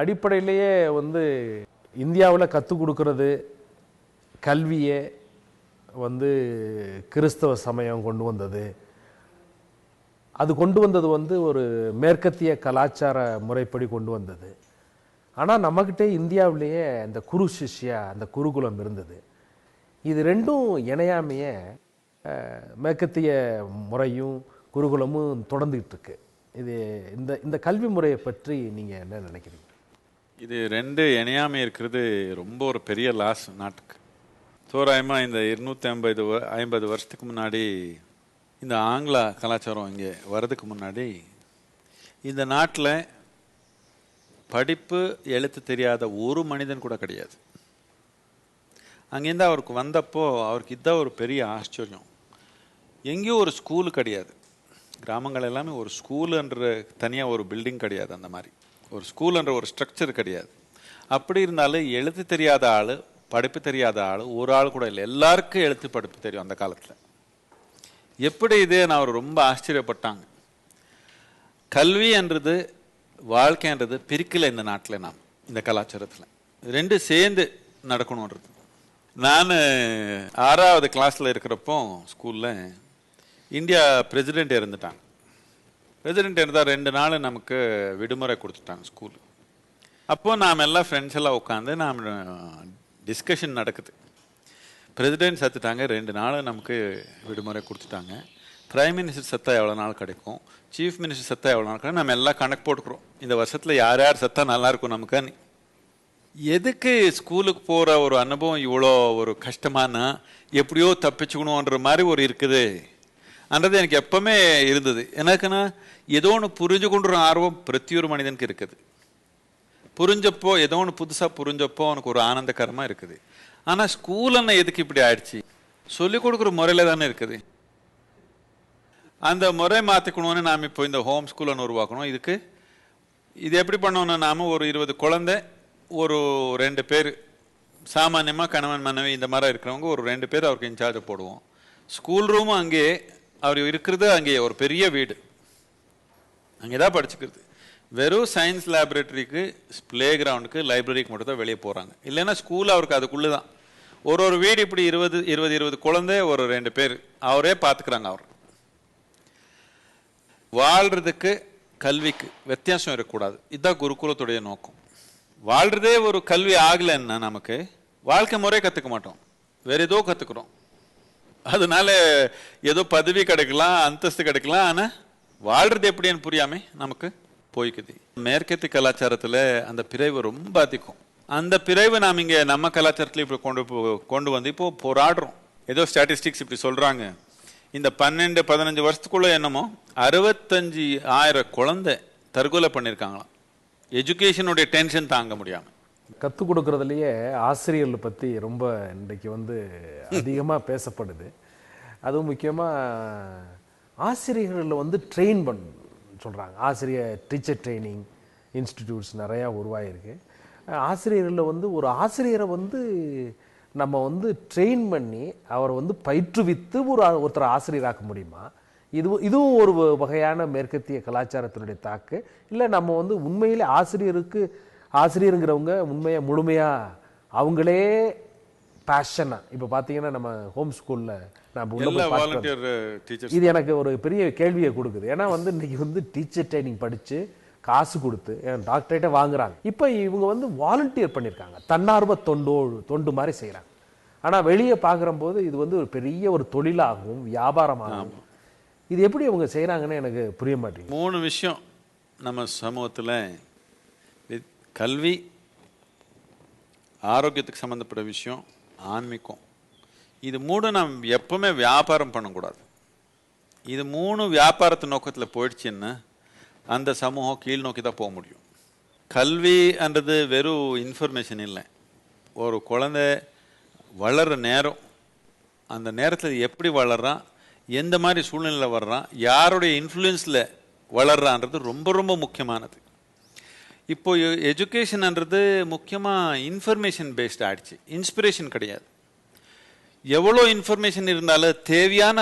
அடிப்படையிலேயே வந்து இந்தியாவில் கற்றுக் கொடுக்கறது கல்வியை வந்து கிறிஸ்தவ சமயம் கொண்டு வந்தது. அது கொண்டு வந்தது வந்து ஒரு மேற்கத்திய கலாச்சார முறைப்படி கொண்டு வந்தது. ஆனால் நம்மக்கிட்டே இந்தியாவிலேயே அந்த குரு சிஷ்யா அந்த குருகுலம் இருந்தது. இது ரெண்டும் இணையாமைய மேற்கத்திய முறையும் குருகுலமும் தொடர்ந்துக்கிட்டு இருக்கு. இது இந்த இந்த கல்வி முறையை பற்றி நீங்கள் என்ன நினைக்கிறீங்க? இது ரெண்டு இணையாமை இருக்கிறது ரொம்ப ஒரு பெரிய லாஸ் நாட்டுக்கு. தோராயமாக இந்த இருநூற்றி ஐம்பது வ- ஐம்பது வருஷத்துக்கு முன்னாடி இந்த ஆங்கில கலாச்சாரம் இங்கே வர்றதுக்கு முன்னாடி இந்த நாட்டில் படிப்பு எழுத்து தெரியாத ஒரு மனிதன் கூட கிடையாது. அங்கேருந்து அவருக்கு வந்தப்போ அவருக்கு இதான் ஒரு பெரிய ஆச்சரியம். எங்கேயும் ஒரு ஸ்கூலு கிடையாது. கிராமங்கள் எல்லாமே ஒரு ஸ்கூலுன்ற தனியாக ஒரு பில்டிங் கிடையாது அந்த மாதிரி. ஒரு ஸ்கூலுன்ற ஒரு ஸ்ட்ரக்சர் கிடையாது. அப்படி இருந்தாலும் எழுத்து தெரியாத ஆள் படிப்பு தெரியாத ஆள் ஒரு ஆள் கூட இல்லை. எல்லாருக்கும் எழுத்து படிப்பு தெரியும் அந்த காலத்தில். எப்படி இது? நான் அவர் ரொம்ப ஆச்சரியப்பட்டாங்க. கல்வின்றது வாழ்க்கைன்றது பிரிக்கலை இந்த நாட்டில் நாம் இந்த கலாச்சாரத்தில். ரெண்டு சேர்ந்து நடக்கணுன்றது. நான் ஆறாவது கிளாஸில் இருக்கிறப்போ ஸ்கூலில் இந்தியா பிரசிடெண்ட் இறந்துட்டாங்க பிரசிடெண்ட் இருந்தால் ரெண்டு நாள் நமக்கு விடுமுறை கொடுத்துட்டாங்க ஸ்கூல் அப்போது நாம் எல்லாம் ஃப்ரெண்ட்ஸ் எல்லாம் உட்காந்து நாம் டிஸ்கஷன் நடக்குது. பிரசிடென்ட் சத்துட்டாங்க ரெண்டு நாள் நமக்கு விடுமுறை கொடுத்துட்டாங்க. பிரைம் மினிஸ்டர் சத்தா எவ்வளோ நாள் கிடைக்கும்? சீஃப் மினிஸ்டர் சத்தா எவ்வளோ நாள் கிடைக்கும்? நம்ம எல்லாம் கணக்கு போட்டுக்கிறோம். இந்த வருஷத்தில் யார் யார் சத்தா நல்லாயிருக்கும் நமக்கு? எதுக்கு ஸ்கூலுக்கு போகிற ஒரு அனுபவம் இவ்வளோ ஒரு கஷ்டமான எப்படியோ தப்பிச்சுக்கணுன்ற மாதிரி ஒரு இருக்குது. அன்றது எனக்கு எப்பவுமே இருந்தது. எனக்குன்னா ஏதோ ஒன்று புரிஞ்சு கொண்டுற ஆர்வம் பிரத்தியொரு மனிதனுக்கு இருக்குது. புரிஞ்சப்போ ஏதோ ஒன்று புதுசாக புரிஞ்சப்போ அவனுக்கு ஒரு ஆனந்தகரமாக இருக்குது. ஆனால் ஸ்கூல் என்ன எதுக்கு இப்படி ஆயிடுச்சு? சொல்லிக் கொடுக்குற முறையில் தானே இருக்குது. அந்த முறை மாற்றிக்கணும்னு நாம் இப்போ இந்த ஹோம் ஸ்கூல் ஒன்று உருவாக்கணும். இதுக்கு இது எப்படி பண்ணோம்னா நாம ஒரு இருபது குழந்தை ஒரு ரெண்டு பேர் சாமானியமாக கணவன் மனைவி இந்த மாதிரி இருக்கிறவங்க ஒரு ரெண்டு பேர் அவருக்கு இன்சார்ஜை போடுவோம். ஸ்கூல் ரூமும் அங்கேயே அவர் இருக்கிறது அங்கே ஒரு பெரிய வீடு. அங்கே தான் படிச்சுக்கிறது. வெறும் சயின்ஸ் லேபரேட்டரிக்கு ப்ளே கிரவுண்டுக்கு லைப்ரரிக்கு மட்டும் தான் வெளியே போகிறாங்க இல்லைன்னா ஸ்கூல் அவருக்கு அதுக்குள்ளே தான். ஒரு ஒரு வீடு இப்படி இருபது இருபது இருபது குழந்தை ஒரு ரெண்டு பேர். அவரே பார்த்துக்கிறாங்க அவர். வாழ்கிறதுக்கு கல்விக்கு வித்தியாசம் இருக்கக்கூடாது. இதுதான் குருகுலத்துடைய நோக்கம். வாழ்கிறதே ஒரு கல்வி ஆகலைன்னா நமக்கு வாழ்க்கை முறை கற்றுக்க மாட்டோம். வேறு ஏதோ கற்றுக்குறோம் அதனால ஏதோ பதவி கிடைக்கலாம் அந்தஸ்து கிடைக்கலாம் ஆனால் வாழ்றது எப்படின்னு புரியாம நமக்கு போய்க்குது. மேற்கத்து கலாச்சாரத்தில் அந்த பிரிவு ரொம்ப அதிகம். அந்த பிரிவு நாம் இங்கே நம்ம கலாச்சாரத்தில் இப்படி கொண்டு போ- கொண்டு வந்து இப்போ போராடுறோம். ஏதோ ஸ்டாட்டிஸ்டிக்ஸ் இப்படி சொல்கிறாங்க இந்த பன்னெண்டு பதினஞ்சு வருஷத்துக்குள்ள என்னமோ அறுபத்தஞ்சு ஆயிரம் குழந்தை தற்கொலை பண்ணியிருக்காங்களாம் எஜுகேஷனுடைய டென்ஷன் தாங்க முடியாமல் கற்றுக் கொடுக்குறதுலையே ஆசிரியர்கள் பற்றி ரொம்ப இன்றைக்கு வந்து அதிகமாக பேசப்படுது. அதுவும் முக்கியமாக ஆசிரியர்களை வந்து ட்ரெயின் பண்ண சொல்கிறாங்க ஆசிரியர் டீச்சர் ட்ரைனிங் இன்ஸ்டிடியூட்ஸ் நிறையா உருவாகிருக்கு ஆசிரியர்களில் வந்து ஒரு ஆசிரியரை வந்து நம்ம வந்து ட்ரெயின் பண்ணி அவரை வந்து பயிற்றுவித்து ஒரு ஒருத்தரை ஆசிரியராக்க முடியுமா? இது இதுவும் ஒரு வகையான மேற்கத்திய கலாச்சாரத்தினுடைய தாக்கு. இல்லை நம்ம வந்து உண்மையிலே ஆசிரியருக்கு ஆசிரியருங்கிறவங்க உண்மையா முழுமையா அவங்களே பேஷனா இப்போ பார்த்தீங்கன்னா நம்ம ஹோம் ஸ்கூலில் நான் இது எனக்கு ஒரு பெரிய கேள்வியை கொடுக்குது. ஏன்னா வந்து இன்னைக்கு வந்து டீச்சர் ட்ரைனிங் படிச்சு காசு கொடுத்து டாக்டரேட்டை வாங்குறாங்க. இப்போ இவங்க வந்து வாலண்டியர் பண்ணியிருக்காங்க தன்னார்வ தொண்டோ தொண்டு மாதிரி செய்கிறாங்க ஆனால் வெளியே பார்க்குறம்போது இது வந்து ஒரு பெரிய ஒரு தொழிலாகவும் வியாபாரமாகவும் இது எப்படி அவங்க செய்கிறாங்கன்னு எனக்கு புரிய மாட்டேங்குது. மூணு விஷயம் நம்ம சமூகத்தில் கல்வி ஆரோக்கியத்துக்கு சம்மந்தப்பட்ட விஷயம் ஆன்மீகம். இது மூணு நாம் எப்பவுமே வியாபாரம் பண்ணக்கூடாது. இது மூணு வியாபாரத்து நோக்கத்தில் போயிடுச்சுன்னு அந்த சமூகம் கீழ் நோக்கி தான் போக முடியும். கல்வின்றது வெறும் இன்ஃபர்மேஷன் இல்லை. ஒரு குழந்தை வளர்கிற நேரம் அந்த நேரத்தில் எப்படி வளர்றான் எந்த மாதிரி சூழ்நிலையில் வர்றான் யாருடைய இன்ஃப்ளூயன்ஸில் வளர்றான்றது ரொம்ப ரொம்ப முக்கியமானது. இப்போ எஜுகேஷன்ன்றது முக்கியமாக இன்ஃபர்மேஷன் பேஸ்ட் ஆயிடுச்சு. இன்ஸ்பிரேஷன் கிடையாது. எவ்வளோ இன்ஃபர்மேஷன் இருந்தாலும் தேவையான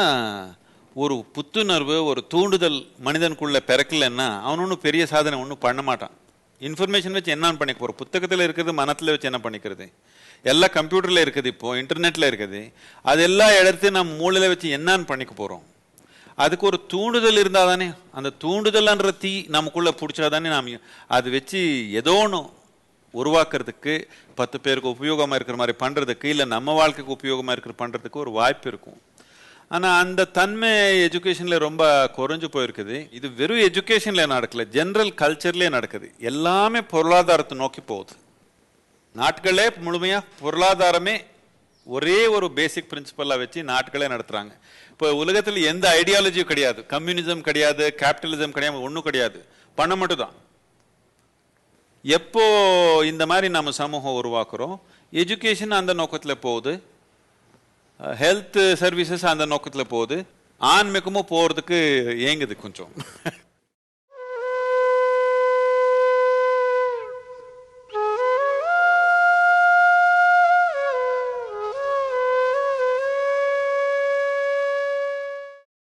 ஒரு புத்துணர்வு ஒரு தூண்டுதல் மனிதனுக்குள்ளே பிறக்கலைன்னா அவன் ஒன்றும் பெரிய சாதனை ஒன்றும் பண்ண மாட்டான். இன்ஃபர்மேஷன் வச்சு என்ன பண்ணிக்க போகிறோம் புத்தகத்தில் இருக்கிறது மனத்தில் வச்சு என்ன பண்ணிக்கிறது? எல்லாம் கம்ப்யூட்டரில் இருக்குது இப்போது இன்டர்நெட்டில் இருக்குது. அது எல்லா இடத்தையும் நம்ம மூளையில் வச்சு என்னன்னு பண்ணிக்க போகிறோம் அதுக்கு ஒரு தூண்டுதல் இருந்தால் தானே அந்த தூண்டுதல்ன்ற தீ நமக்குள்ளே பிடிச்சா தானே நாம் அது வச்சு ஏதோ ஒன்று உருவாக்குறதுக்கு பத்து பேருக்கு உபயோகமாக இருக்கிற மாதிரி பண்ணுறதுக்கு இல்லை நம்ம வாழ்க்கைக்கு உபயோகமாக இருக்கிற பண்ணுறதுக்கு ஒரு வாய்ப்பு இருக்கும். ஆனால் அந்த தன்மை எஜுகேஷனில் ரொம்ப குறைஞ்சு போயிருக்குது. இது வெறும் எஜுகேஷனில் நடக்கல ஜென்ரல் கல்ச்சர்லேயே நடக்குது. எல்லாமே பொருளாதாரத்தை நோக்கி போகுது. நாட்களே முழுமையாக பொருளாதாரமே ஒரே ஒரு பேசிக் பிரின்சிபலாக வச்சு நாட்களே நடத்துகிறாங்க இப்போ உலகத்தில் எந்த ஐடியாலஜியும் கிடையாது. கம்யூனிசம் கிடையாது கேபிட்டலிசம் கிடையாது ஒன்றும் கிடையாது. பணம் மட்டும்தான். எப்போ இந்த மாதிரி நம்ம சமூகம் உருவாக்குறோம்? எஜுகேஷன் அந்த நோக்கத்தில் போகுது. ஹெல்த் சர்வீசஸ் அந்த நோக்கத்தில் போகுது. ஆன்மீகமும் போகிறதுக்கு ஏங்குது கொஞ்சம்.